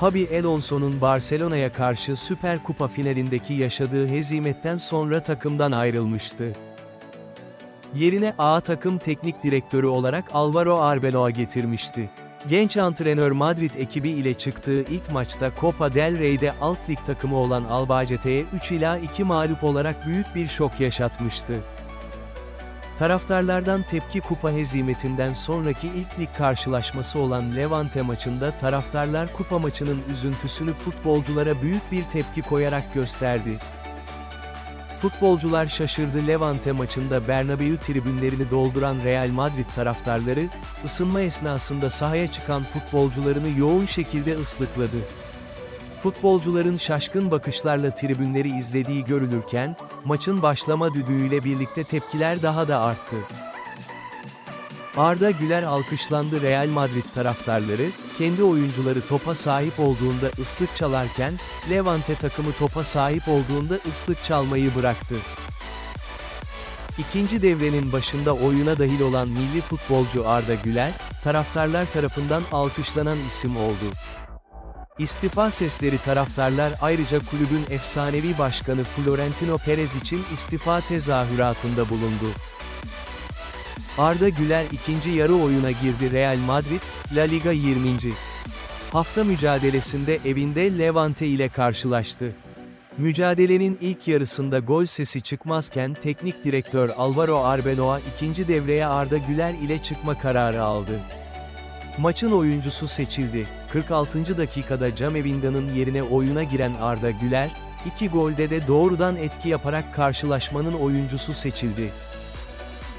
Xabi Alonso'nun Barcelona'ya karşı Süper Kupa finalindeki yaşadığı hezimetten sonra takımdan ayrılmıştı. Yerine A takım teknik direktörü olarak Alvaro Arbeloa getirmişti. Genç antrenör Madrid ekibi ile çıktığı ilk maçta Copa del Rey'de alt lig takımı olan Albacete'ye 3 ila 2 mağlup olarak büyük bir şok yaşatmıştı. Taraftarlardan tepki kupa hezimetinden sonraki ilk lig karşılaşması olan Levante maçında taraftarlar kupa maçının üzüntüsünü futbolculara büyük bir tepki koyarak gösterdi. Futbolcular şaşırdı Levante maçında Bernabeu tribünlerini dolduran Real Madrid taraftarları, ısınma esnasında sahaya çıkan futbolcularını yoğun şekilde ıslıkladı. Futbolcuların şaşkın bakışlarla tribünleri izlediği görülürken, maçın başlama düdüğüyle birlikte tepkiler daha da arttı. Arda Güler alkışlandı Real Madrid taraftarları, kendi oyuncuları topa sahip olduğunda ıslık çalarken, Levante takımı topa sahip olduğunda ıslık çalmayı bıraktı. İkinci devrenin başında oyuna dahil olan milli futbolcu Arda Güler, taraftarlar tarafından alkışlanan isim oldu. İstifa sesleri taraftarlar ayrıca kulübün efsanevi başkanı Florentino Perez için istifa tezahüratında bulundu. Arda Güler ikinci yarı oyuna girdi Real Madrid, La Liga 20. Hafta mücadelesinde evinde Levante ile karşılaştı. Mücadelenin ilk yarısında gol sesi çıkmazken teknik direktör Alvaro Arbeloa ikinci devreye Arda Güler ile çıkma kararı aldı. Maçın oyuncusu seçildi. 46. dakikada Camevinda'nın yerine oyuna giren Arda Güler, iki golde de doğrudan etki yaparak karşılaşmanın oyuncusu seçildi.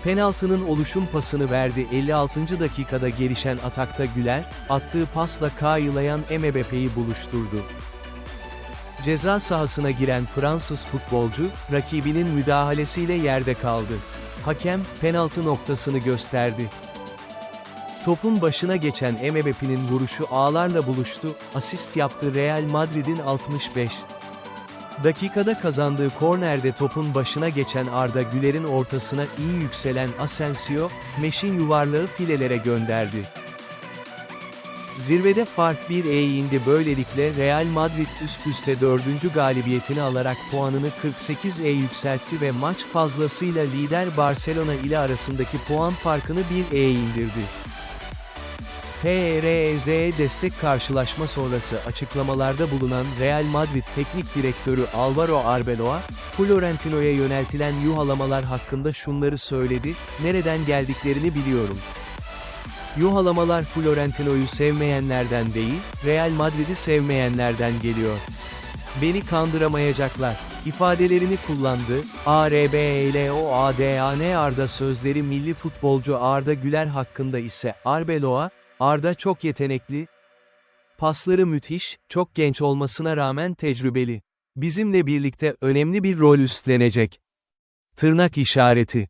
Penaltının oluşum pasını verdi 56. dakikada gelişen atakta Güler, attığı pasla kayılayan Mbappe'yi buluşturdu. Ceza sahasına giren Fransız futbolcu, rakibinin müdahalesiyle yerde kaldı. Hakem, penaltı noktasını gösterdi. Topun başına geçen Mbappe'nin vuruşu ağlarla buluştu, asist yaptı Real Madrid'in 65. Dakikada kazandığı kornerde topun başına geçen Arda Güler'in ortasına iyi yükselen Asensio, Meş'in yuvarlağı filelere gönderdi. Zirvede fark 1'e indi böylelikle Real Madrid üst üste dördüncü galibiyetini alarak puanını 48'e yükseltti ve maç fazlasıyla lider Barcelona ile arasındaki puan farkını 1'e indirdi. PRZ'ye destek karşılaşma sonrası açıklamalarda bulunan Real Madrid Teknik Direktörü Alvaro Arbeloa, Florentino'ya yöneltilen yuhalamalar hakkında şunları söyledi, nereden geldiklerini biliyorum. Yuhalamalar Florentino'yu sevmeyenlerden değil, Real Madrid'i sevmeyenlerden geliyor. Beni kandıramayacaklar, ifadelerini kullandı, ARBLOADAN Arda sözleri milli futbolcu Arda Güler hakkında ise Arbeloa, Arda çok yetenekli, pasları müthiş, çok genç olmasına rağmen tecrübeli. Bizimle birlikte önemli bir rol üstlenecek. Tırnak işareti.